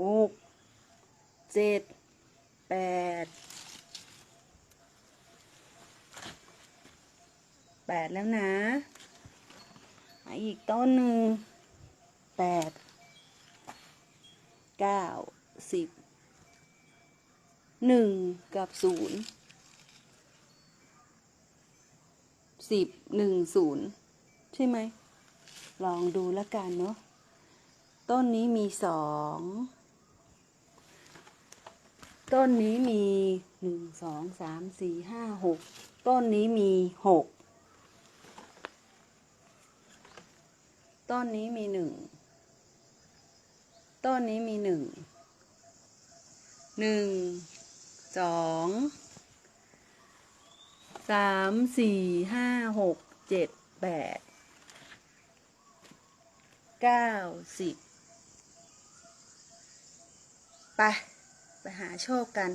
หกเจ็ดแปดแปดแล้วนะ อีกต้นหนึ่งแปดเก้าสิบหนึ่งกับศูนย์สิบหนึ่งศูนย์ใช่ไหม ลองดูแล้วกันเนาะ ต้นนี้มีสอง ต้นนี้มีหนึ่งสองสามสี่ห้าหกต้นนี้มีหกต้นนี้มีหนึ่งต้นนี้มีหนึ่งหนึ่งสองสามสี่ห้าหกเจ็ดแปดเก้าสิบไป หาโชคกัน